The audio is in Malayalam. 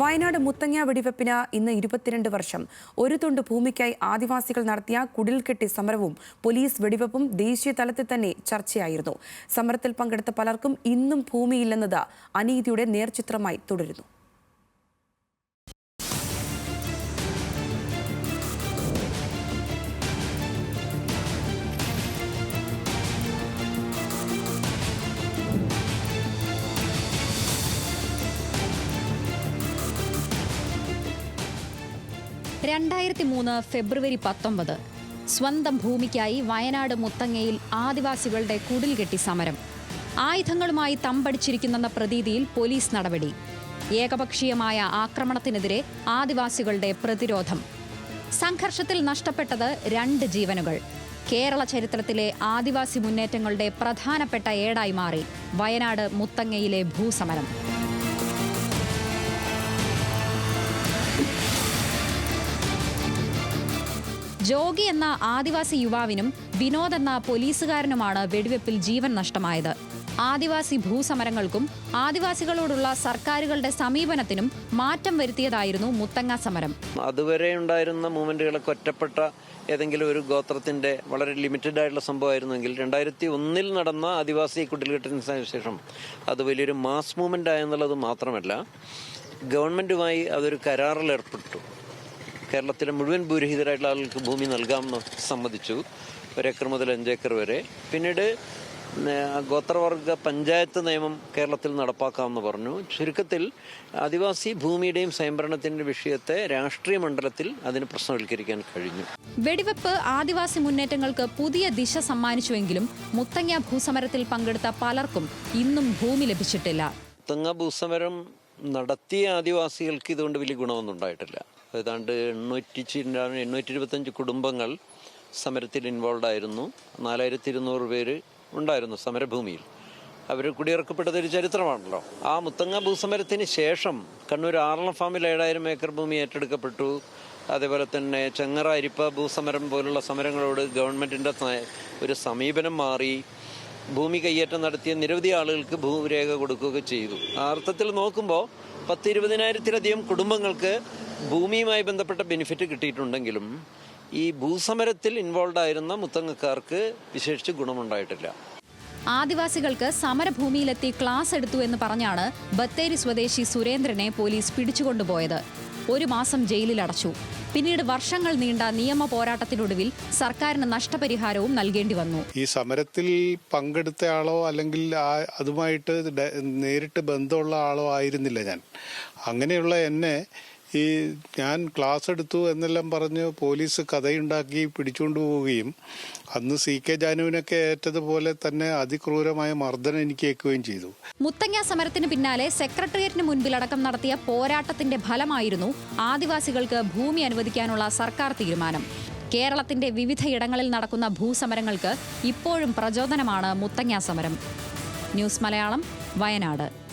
വയനാട് മുത്തങ്ങ വെടിവെപ്പിന് ഇന്ന് ഇരുപത്തിരണ്ട് വർഷം. ഒരു തുണ്ട് ഭൂമിക്കായി ആദിവാസികൾ നടത്തിയ കുടിൽകെട്ടി സമരവും പോലീസ് വെടിവെപ്പും ദേശീയ തലത്തിൽ തന്നെ ചർച്ചയായിരുന്നു. സമരത്തിൽ പങ്കെടുത്ത പലർക്കും ഇന്നും ഭൂമിയില്ലെന്നത് അനീതിയുടെ നേർചിത്രമായി തുടരുന്നു. രണ്ടായിരത്തി മൂന്ന് ഫെബ്രുവരി പത്തൊമ്പത്. സ്വന്തം ഭൂമിക്കായി വയനാട് മുത്തങ്ങയിൽ ആദിവാസികളുടെ കുടിൽകെട്ടി സമരം. ആയുധങ്ങളുമായി തമ്പടിച്ചിരിക്കുന്നെന്ന പ്രതീതിയിൽ പോലീസ് നടപടി. ഏകപക്ഷീയമായ ആക്രമണത്തിനെതിരെ ആദിവാസികളുടെ പ്രതിരോധം. സംഘർഷത്തിൽ നഷ്ടപ്പെട്ടത് രണ്ട് ജീവനുകൾ. കേരള ചരിത്രത്തിലെ ആദിവാസി മുന്നേറ്റങ്ങളുടെ പ്രധാനപ്പെട്ട ഏടായി മാറി വയനാട് മുത്തങ്ങയിലെ ഭൂസമരം. ജോഗി എന്ന ആദിവാസി യുവാവിനും വിനോദ് എന്ന പോലീസുകാരനുമാണ് വെടിവെപ്പിൽ ജീവൻ നഷ്ടമായത്. ആദിവാസി ഭൂസമരങ്ങൾക്കും ആദിവാസികളോടുള്ള സർക്കാരുകളുടെ സമീപനത്തിനും മാറ്റം വരുത്തിയതായിരുന്നു മുത്തങ്ങ സമരം. അതുവരെ ഉണ്ടായിരുന്ന മൂവ്മെന്റുകളൊക്കെ ഒറ്റപ്പെട്ട ഏതെങ്കിലും ഒരു ഗോത്രത്തിന്റെ വളരെ ലിമിറ്റഡ് ആയിട്ടുള്ള സംഭവമായിരുന്നെങ്കിൽ രണ്ടായിരത്തി ഒന്നിൽ നടന്ന ആദിവാസി കുടിൽകെട്ടിന് ശേഷം അത് വലിയൊരു മാസ് മൂവ്മെന്റ് ആയെന്നുള്ളത് മാത്രമല്ല ഗവൺമെന്റുമായി അതൊരു കരാറിൽ ഏർപ്പെട്ടു കേരളത്തിലെ മുഴുവൻ ഭൂരഹിതരായിട്ടുള്ള ആളുകൾക്ക് ഭൂമി നൽകാമെന്ന് സമ്മതിച്ചു. ഒരേക്കർ മുതൽ അഞ്ചേക്കർ വരെ. പിന്നീട് ഗോത്രവർഗ പഞ്ചായത്ത് നിയമം കേരളത്തിൽ നടപ്പാക്കാമെന്ന് പറഞ്ഞു. ചുരുക്കത്തിൽ ആദിവാസി ഭൂമിയുടെയും സ്വയംഭരണത്തിന്റെ വിഷയത്തെ രാഷ്ട്രീയ മണ്ഡലത്തിൽ അതിന് പ്രശ്നവൽക്കരിക്കാൻ കഴിഞ്ഞു. വെടിവെപ്പ് ആദിവാസി മുന്നേറ്റങ്ങൾക്ക് പുതിയ ദിശ സമ്മാനിച്ചുവെങ്കിലും മുത്തങ്ങ ഭൂസമരത്തിൽ പങ്കെടുത്ത പലർക്കും ഇന്നും ഭൂമി ലഭിച്ചിട്ടില്ല. മുത്തങ്ങ ഭൂസമരം നടത്തിയ ആദിവാസികൾക്ക് ഇതുകൊണ്ട് വലിയ ഗുണമൊന്നും ഉണ്ടായിട്ടില്ല ഏതാണ്ട് എണ്ണൂറ്റി എണ്ണൂറ്റി ഇരുപത്തഞ്ച് കുടുംബങ്ങൾ സമരത്തിൽ ഇൻവോൾവ് ആയിരുന്നു. നാലായിരത്തി ഇരുന്നൂറ് പേര് ഉണ്ടായിരുന്നു സമരഭൂമിയിൽ. അവർ കുടിയിറക്കപ്പെട്ടത് ഒരു ചരിത്രമാണല്ലോ. ആ മുത്തങ്ങ ഭൂസമരത്തിന് ശേഷം കണ്ണൂർ ആറളം ഫാമിൽ ഏഴായിരം ഏക്കർ ഭൂമി ഏറ്റെടുക്കപ്പെട്ടു. അതേപോലെ തന്നെ ചെങ്ങറ അരിപ്പ ഭൂസമരം പോലുള്ള സമരങ്ങളോട് ഗവൺമെന്റിന്റെ ഒരു സമീപനം മാറി. ഭൂമി കയ്യേറ്റം നടത്തിയ നിരവധി ആളുകൾക്ക് ഭൂരേഖ കൊടുക്കുകയൊക്കെ ചെയ്തു. ആ അർത്ഥത്തിൽ നോക്കുമ്പോൾ പത്ത് ഇരുപതിനായിരത്തിലധികം കുടുംബങ്ങൾക്ക് ഭൂമിയുമായി ബന്ധപ്പെട്ട ബെനിഫിറ്റ് കിട്ടിയിട്ടുണ്ടെങ്കിലും ഈ ഭൂസമരത്തിൽ ഇൻവോൾവ് ആയിരുന്ന മുത്തങ്ങക്കാർക്ക് വിശേഷിച്ച് ഗുണമുണ്ടായിട്ടില്ല. ആദിവാസികൾക്ക് സമരഭൂമിയിലെത്തി ക്ലാസ് എടുത്തു എന്ന് പറഞ്ഞാണ് ബത്തേരി സ്വദേശി സുരേന്ദ്രനെ പോലീസ് പിടിച്ചുകൊണ്ടുപോയത്. ഒരു മാസം ജയിലിൽ അടച്ചു പിന്നീട് വർഷങ്ങൾ നീണ്ട നിയമ പോരാട്ടത്തിനൊടുവിൽ സർക്കാരിന് നഷ്ടപരിഹാരവും നൽകേണ്ടി വന്നു. ഈ സമരത്തിൽ പങ്കെടുത്ത ആളോ അല്ലെങ്കിൽ അതുമായിട്ട് നേരിട്ട് ബന്ധമുള്ള ആളോ ആയിരുന്നില്ല ഞാൻ. അങ്ങനെയുള്ള എന്നെ ഈ ഞാൻ ക്ലാസ് എടുത്തു എന്നെല്ലാം പറഞ്ഞ് പോലീസ് കഥയുണ്ടാക്കി പിടിച്ചുകൊണ്ട് പോവുകയും അന്ന് സി കെ ജാനുവിനൊക്കെ ഏറ്റതുപോലെ തന്നെ അതിക്രൂരമായ മർദ്ദനം എനിക്ക് ഏൽക്കുകയും ചെയ്തു. മുത്തങ്ങ സമരത്തിന് പിന്നാലെ സെക്രട്ടേറിയറ്റിന് മുൻപിലടക്കം നടത്തിയ പോരാട്ടത്തിന്റെ ഫലമായിരുന്നു ആദിവാസികൾക്ക് ഭൂമി അനുവദിക്കാനുള്ള സർക്കാർ തീരുമാനം. കേരളത്തിന്റെ വിവിധയിടങ്ങളിൽ നടക്കുന്ന ഭൂസമരങ്ങൾക്ക് ഇപ്പോഴും പ്രചോദനമാണ് മുത്തങ്ങ സമരം. ന്യൂസ് മലയാളം വയനാട്.